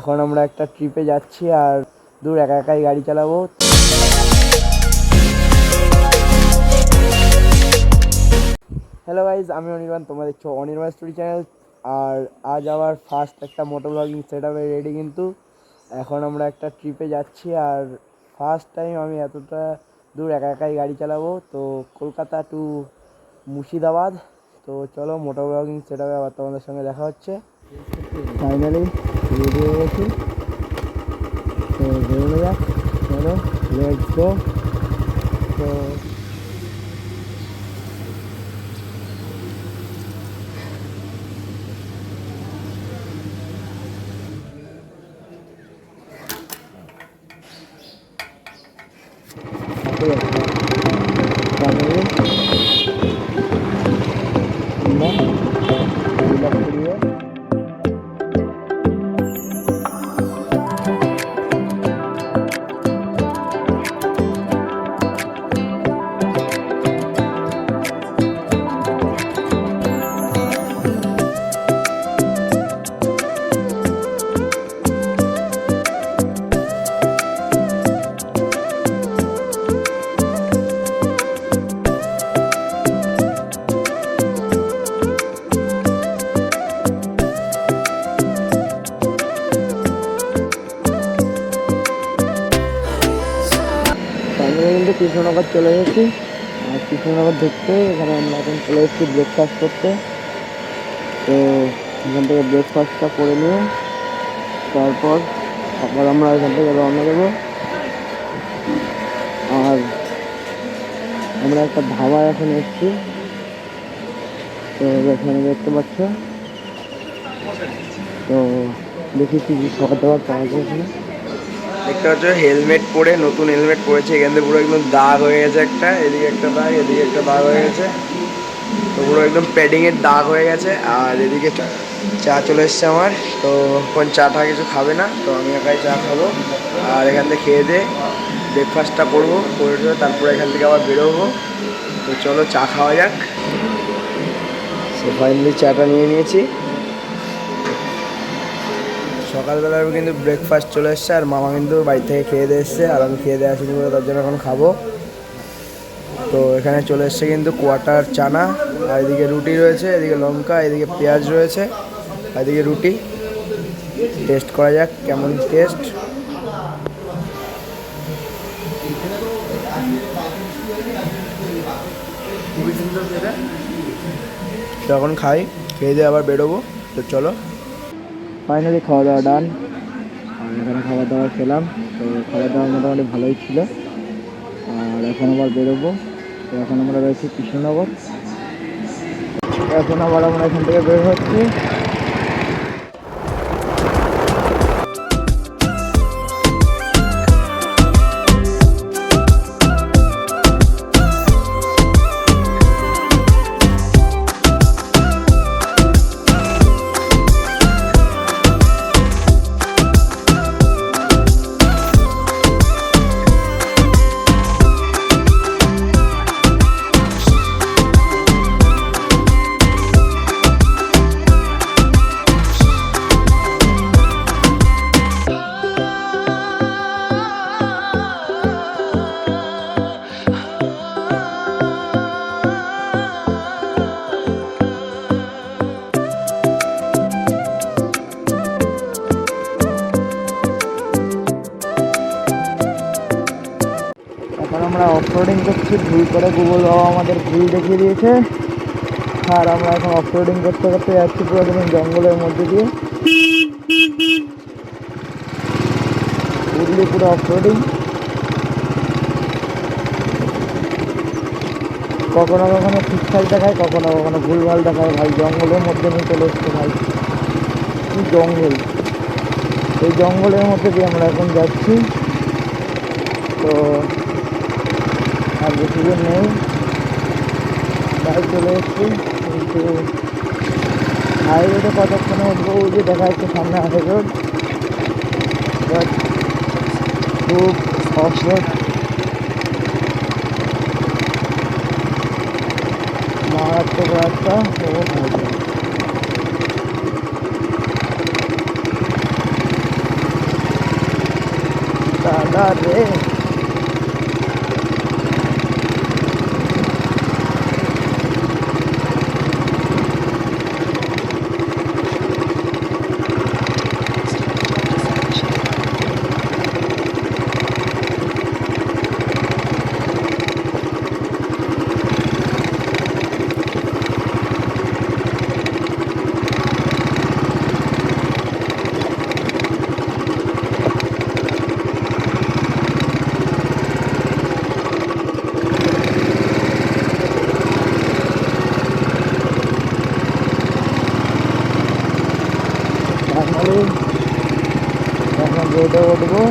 এখন আমরা একটা ট্রিপে যাচ্ছি আর দূর একা একাই গাড়ি চালাবো। হ্যালো গাইজ আমি অনির্বাণ, তোমরা দেখছ অনির্বাণ স্টোরি চ্যানেল আর আজ আবার ফার্স্ট একটা মোটো ব্লগিং সেট আপে রেডি কিন্তু। এখন আমরা একটা ট্রিপে যাচ্ছি আর ফার্স্ট টাইম আমি এতটা দূর একা একাই গাড়ি চালাবো। তো কলকাতা টু মুর্শিদাবাদ। তো চলো মোটো ব্লগিং সেট আপে আবার তোমাদের সঙ্গে দেখা হচ্ছে। ফাইনালি রেডি হয়ে গেছি তো বেরোনো যাক চলো লেটস গো তো হাতে যাচ্ছে আমরা কিন্তু কৃষ্ণনগর চলে আর কৃষ্ণনগর দেখতে এখানে আমরা এখন চলে এসেছি ব্রেকফাস্ট করতে। তো এখান থেকে ব্রেকফাস্টটা করে নিয়ে তারপর আবার আমরা এখান থেকে রওনা দেবো। আর আমরা একটা ধাবা এখন এসেছি। তো এখানে দেখতে পাচ্ছ। তো দেখি কি খাবার দাবার পাওয়া যায় দেখতে পাচ্ছ হেলমেট পরে, নতুন হেলমেট পরেছে। এখান থেকে পুরো একদম দাগ হয়ে গেছে একটা, এদিকে একটা দাগ, এদিকে একটা দাগ হয়ে গেছে। তো পুরো একদম প্যাডিং এর দাগ হয়ে গেছে, আর এদিকে চা- চলে এসছে আমার। তো এখন চা টা কিছু খাবে না, তো আমি একাই চা খাব। আর এখান থেকে খেয়ে দিয়ে ব্রেকফাস্টটা করব, করে দিয়ে তারপরে এখান থেকে আবার বেরোবো। তো চলো চা খাওয়া যাক। সো ফাইনালি চাটা নিয়ে নিয়েছি। সকালবেলা আমি কিন্তু ব্রেকফাস্ট চলে এসছে আর মামা কিন্তু বাড়ি থেকে খেয়ে দিয়ে এসছে আর আমি খেয়ে দিয়ে আসিনি বলে তার জন্য এখন খাব। তো এখানে চলে এসছে কিন্তু কোয়াটার চানা, আর এদিকে রুটি রয়েছে, এদিকে লঙ্কা, এদিকে পেঁয়াজ রয়েছে, আর এদিকে রুটি। টেস্ট করা যাক কেমন টেস্ট তো এখন খাই, খেয়ে দিয়ে আবার বেরোবো। তো চলো। ফাইনালি খাওয়া দাওয়া ডান আর এখানে খাবার দাবার খেলাম, তো খাবার দাবার মোটামুটি ভালোই ছিল। আর এখন আবার বেরোবো। তো এখন আমরা রয়েছি কৃষ্ণনগর। এখন আবার আমরা এখান থেকে বের হচ্ছি। আমরা অফরোডিং করছি, ভুল করে গুগল বাবা আমাদের ভুল দেখিয়ে দিয়েছে। আর আমরা এখন অফরোডিং করতে করতে যাচ্ছি পুরো একদম জঙ্গলের মধ্যে দিয়ে। উঠলি পুরো অফরোডিং কখনো কখনো ঠিকঠাক দেখায়, কখনো কখনো ভুলভাল দেখায়। ভাই, জঙ্গলের মধ্যে নিয়ে চলে এসছে ভাই। কি জঙ্গল? এই জঙ্গলের মধ্যে দিয়ে আমরা এখন যাচ্ছি। তো আর বেশি দূর নেই। তাই চলে এসছি। কিন্তু হাইওয়েতে কতক্ষণে উঠবো যে দেখা যাচ্ছে সামনে আঠের রোড। বাট খুব অফ রোড মারাত্মক রাস্তা ভালো রে ফাইনালি এখন রোডে উঠবো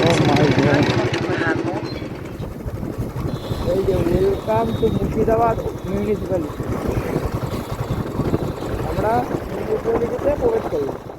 ও মাই গড এই যে ওয়েলকাম টু মুর্শিদাবাদ মিউনিসিপ্যালিটি আমরা মিউনিসিপ্যালিটিতে প্রবেশ করলাম